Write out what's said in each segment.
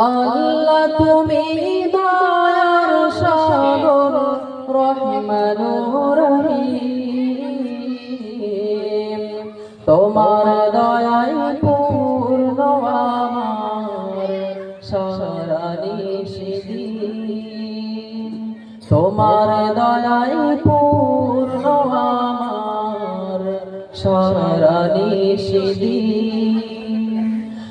আল্লাহ তুমি দয়ার সাগর রহমানুর রহিম। তোমার দয়ায় পূর্ণ আমার সারা নিষিদিন তোমার দয়ায় পূর্ণ আমার সারা নিষিদিন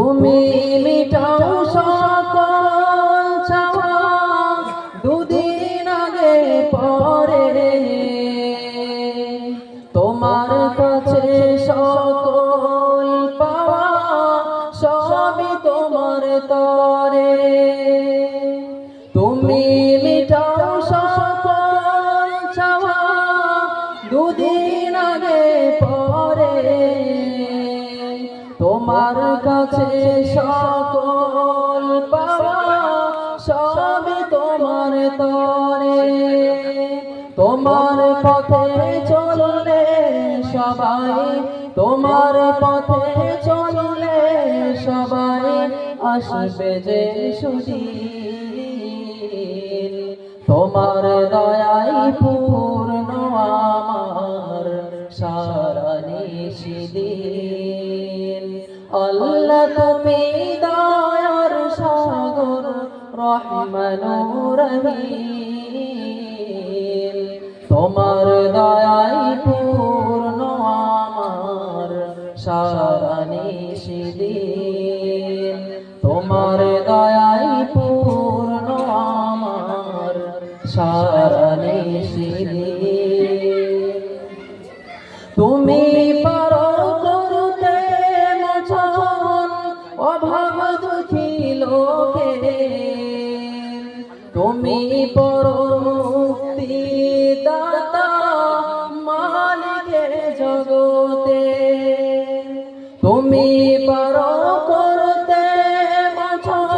তুমি মিটাও সকল চাওয়া। দুদিন আগে পরে তোমার কাছে সকল পাওয়া, সবই তোমার তরে। তুমি মিটাও সকল চাওয়া, দুদিন আগে পরে তোমার কাছে সকল পাওয়া সবই তোমার তরে। তোমার পথে চললে সবাই, তোমার পথে চললে সবাই আসবে যে সুদিন তোমার দয়াই পূর্ণ রহমানুর রহিম। তোমার দয়াই পূর্ণ আমার, সারা নিষিদিন তোমার দয়াই পূর্ণ আমার, সারা তুমি পারো করতে মোচন অভাব দুঃখী লোকে তুমি পরো মুক্তি দাতা, মালিকে জগতে। তুমি পারো করতে মোচন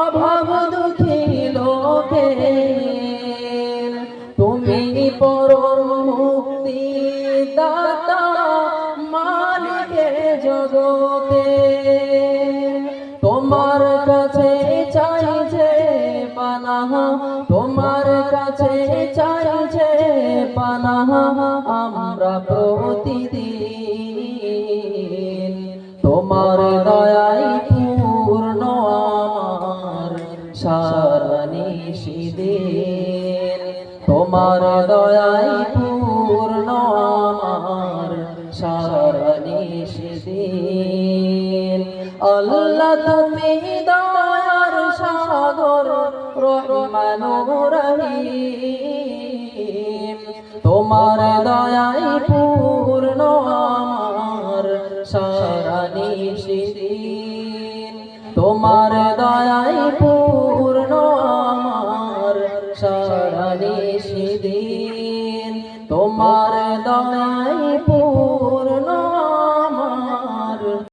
অভাব দুঃখী লোকে। তুমি পরম মুক্তি দাতা, মালিকে জগতে। তোমার পানাহা আমরা প্রতিদিন। তোমার দয়াই পূর্ণ আমার সারানিশিদিন তোমার দয়াই পূর্ণ আমার সারা নিষিদিন আল্লাহ তুমি দয়ার সাগর রহমানুর রহিম। তোমার দয়াই পূর্ণ আমার সারা তোমার দয়াই পূর্ণ আমার সারা তোমার দয়াই পূর্ণ